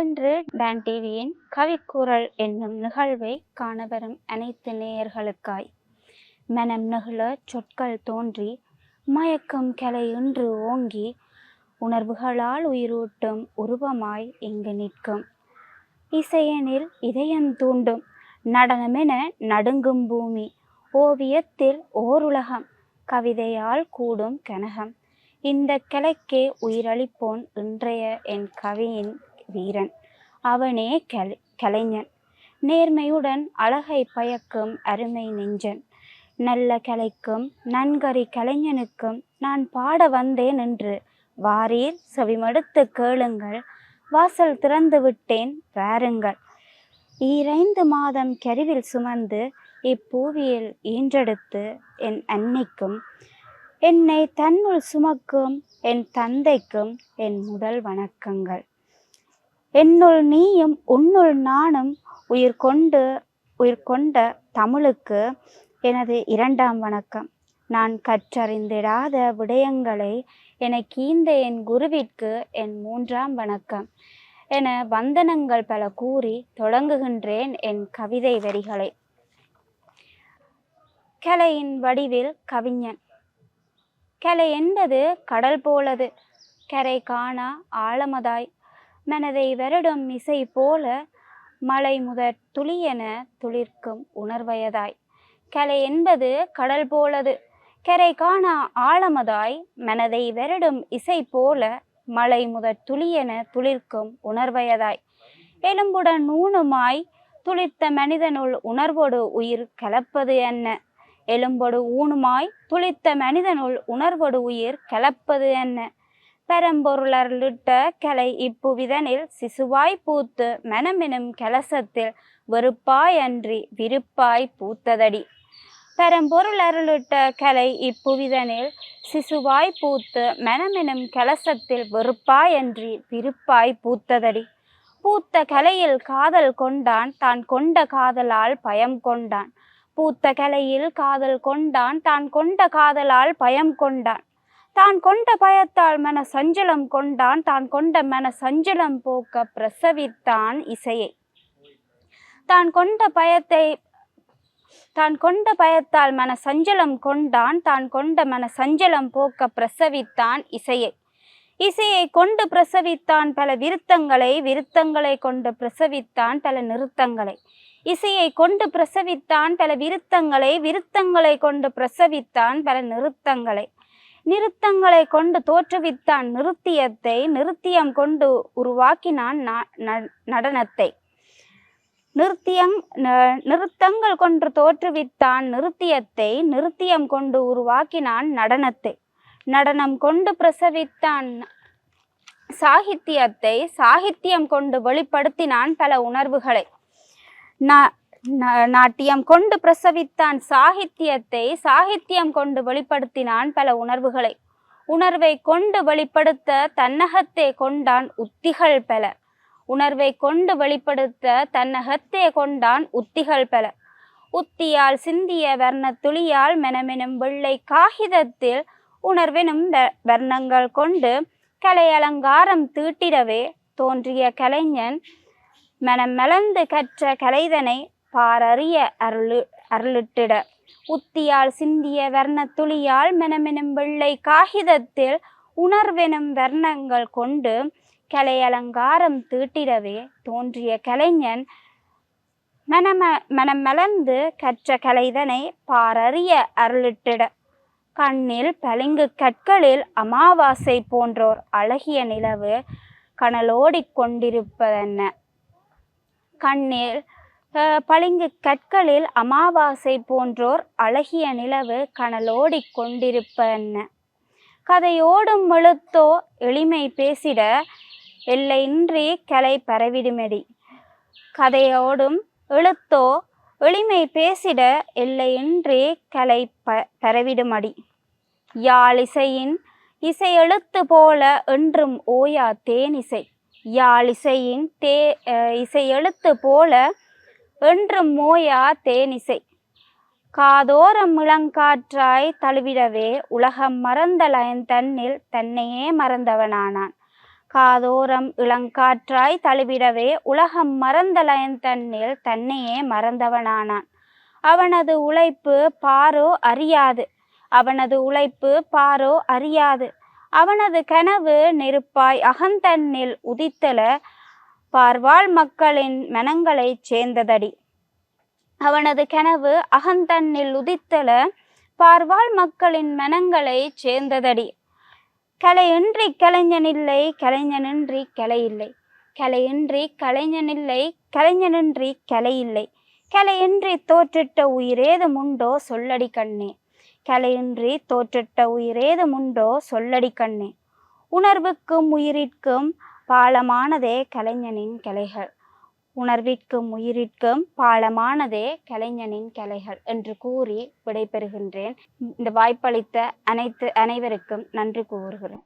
இன்று டான் டிவியின் கவிக்குரல் என்னும் நிகழ்வை காணவரும் அனைத்து நேயர்களுக்காய். மனம் நெகிழ சொற்கள் தோன்றி மயக்கம் கலை இன்று ஓங்கி உணர்வுகளால் உயிரூட்டும் உருவமாய் இங்கு நிற்கும். இசையனில் இதயம் தூண்டும் நடனமென நடுங்கும் பூமி. ஓவியத்தில் ஓருலகம் கவிதையால் கூடும் கனகம். இந்த கலைக்கே உயிரளிப்போன் இன்றைய என் கவியின் வீரன். அவனே கலை கலைஞன். நேர்மையுடன் அழகை பயக்கும் அருமை நெஞ்சன். நல்ல கலைக்கும் நன்கறி கலைஞனுக்கும் நான் பாட வந்தேன் என்று வாரீர் செவிமடுத்து கேளுங்கள். வாசல் திறந்து விட்டேன் வாருங்கள் ஈரைந்து மாதம் கருவில் சுமந்து இப்பூவியில் ஈன்றெடுத்து என் அன்னைக்கும் என்னை தன்னுள் சுமக்கும் என் தந்தைக்கும் என் முதல் வணக்கங்கள். என்னுள் நீயும் உன்னுள் நானும் உயிர் கொண்டு உயிர் கொண்ட தமிழுக்கு எனது இரண்டாம் வணக்கம். நான் கற்றறிந்திடாத விடயங்களை என கீந்த என் குருவிற்கு என் மூன்றாம் வணக்கம். என வந்தனங்கள் பல கூறி தொடங்குகின்றேன் என் கவிதை வரிகளை. கலையின் வடிவில் கவிஞன். கலை என்பது கடல் போலது. கரை காணா ஆழமதாய். மனதை வருடும் இசை போல மலை முதற் துளியென துளிர்க்கும் உணர்வயதாய். கலை என்பது கடல் போலது. கரை காணா ஆழமதாய். மனதை வருடும் இசை போல மலை முதற் துளியென துளிர்க்கும் உணர்வயதாய். எலும்புடன் நூணுமாய் துளிர்த்த மனிதனுள் உணர்வோடு உயிர் கலப்பது என்ன? எலும்பொடு ஊனுமாய் துளித்த மனிதனுள் உணர்வொடு உயிர் கலப்பது என்ன? பெரம்பொருளர்லிட்ட கலை இப்புவிதனில் சிசுவாய் பூத்து மனமெனும் கலசத்தில் வெறுப்பாய் அன்றி விருப்பாய் பூத்ததடி. பெரம்பொருள் அருளிட்ட கலை இப்புவிதனில் சிசுவாய் பூத்து மனமெனும் கலசத்தில் வெறுப்பாய் அன்றி விருப்பாய் பூத்ததடி. பூத்த கலையில் காதல் கொண்டான் தான் கொண்ட காதலால் பயம் கொண்டான். பூத்த கலையில் காதல் கொண்டான் தான் கொண்ட காதலால் பயம் கொண்டான். தான் கொண்ட பயத்தால் மன சஞ்சலம் கொண்டான் தான் கொண்ட மன சஞ்சலம் போக்க பிரசவித்தான் இசையை. தான் கொண்ட பயத்தை தான் கொண்ட பயத்தால் மன சஞ்சலம் கொண்டான் தான் கொண்ட மன சஞ்சலம் போக்க பிரசவித்தான் இசையை. இசையை கொண்டு பிரசவித்தான் பல விருத்தங்களை விருத்தங்களை கொண்டு பிரசவித்தான் பல நிறுத்தங்களை. இசையை கொண்டு பிரசவித்தான் பல விருத்தங்களை விருத்தங்களை கொண்டு பிரசவித்தான் பல நிறுத்தங்களை. நிறுத்தங்களை கொண்டு தோற்றுவித்தான். நிறுத்தியத்தை நிறுத்தியம் கொண்டு உருவாக்கினான் நடனத்தை. நிறுத்தியங் நிறுத்தங்கள் கொண்டு தோற்றுவித்தான். நிறுத்தியத்தை நிறுத்தியம் கொண்டு உருவாக்கினான் நடனத்தை. நடனம் கொண்டு பிரசவித்தான். சாகித்தியத்தை சாகித்தியம் கொண்டு வெளிப்படுத்தினான் பல உணர்வுகளை. நாட்டியம் கொண்டு பிரசவித்தான் சாகித்தியத்தை சாகித்தியம் கொண்டு வெளிப்படுத்தினான் பல உணர்வுகளை. உணர்வை கொண்டு வெளிப்படுத்த தன்னகத்தை கொண்டான் உத்திகள் பல. உணர்வை கொண்டு வெளிப்படுத்த தன்னகத்தே கொண்டான் உத்திகள் பல. உத்தியால் சிந்திய வர்ண துளியால் மெனமெனும் வெள்ளை காகிதத்தில் உணர்வெனும் வர்ணங்கள் கொண்டு கலை அலங்காரம் தீட்டிடவே தோன்றிய கலைஞன் மனம் மலர்ந்து கற்ற கலைதனை பாரறிய அருளு அருளிட்டிட. உத்தியால் சிந்திய வர்ண துளியால் மெனமெனும் வெள்ளை காகிதத்தில் உணர்வெனும் வர்ணங்கள் கொண்டு கலை அலங்காரம் தீட்டிடவே தோன்றிய கலைஞன் மனம மனம் மலர்ந்து கற்ற கலைதனை பாரறிய அருளிட்டிட. கண்ணில் பளிங்கு கற்களில் அமாவாசை போன்றோர் அழகிய நிலவு கனலோடிக் கொண்டிருப்பதென்ன. கண்ணில் பளிங்கு கற்களில் அமாவாசை போன்றோர் அழகிய நிலவு கனலோடி கொண்டிருப்பதென்ன கதையோடும் எழுத்தோ எளிமை பேசிட எல்லையின்றி கலை பரவிடுமடி. கதையோடும் எழுத்தோ எளிமை பேசிட எல்லையின்றி கலை ப பரவிடுமடி. யாழிசையின் இசை எழுத்து போல என்றும் ஓயா தேனிசை யாழிசையின் தே இசை எழுத்து போல என்று மோயா தேனிசை. காதோரம் இளங்காற்றாய் தழுவிடவே உலகம் மறந்த லயன் தன்னில் தன்னையே மறந்தவனானான். காதோரம் இளங்காற்றாய் தழுவிடவே உலகம் மறந்தலயன் தன்னில் தன்னையே மறந்தவனானான். அவனது உழைப்பு பாரோ அறியாது. அவனது உழைப்பு பாரோ அறியாது. அவனது கனவு நெருப்பாய் அகந்தன்னில் உதித்தல பார்வாள் மக்களின் மனங்களைச் சேர்ந்ததடி. அவனது கனவு அகந்தன்னில் உதித்தல பார்வாள் மக்களின் மனங்களைச் சேர்ந்ததடி. கலையின்றி கலைஞனில்லை கலைஞனின்றி கலை இல்லை கலையின்றி கலைஞனில்லை கலைஞனின்றி கலை இல்லை கலையின்றி தோற்றிட்ட உயிரேதும் உண்டோ? சொல்லடி கண்ணே. கலையின்றி தோற்றிட்ட உயிரேதும் உண்டோ? சொல்லடி கண்ணே. உணர்வுக்கும் உயிரிற்கும் பாலமானதே கலைஞனின் கலைகள். உணர்விற்கும் உயிரிற்கும் பாலமானதே கலைஞனின் கலைகள் என்று கூறி விடைபெறுகின்றேன். இந்த வாய்ப்பளித்த அனைத்து அனைவருக்கும் நன்றி கூறுகிறேன்.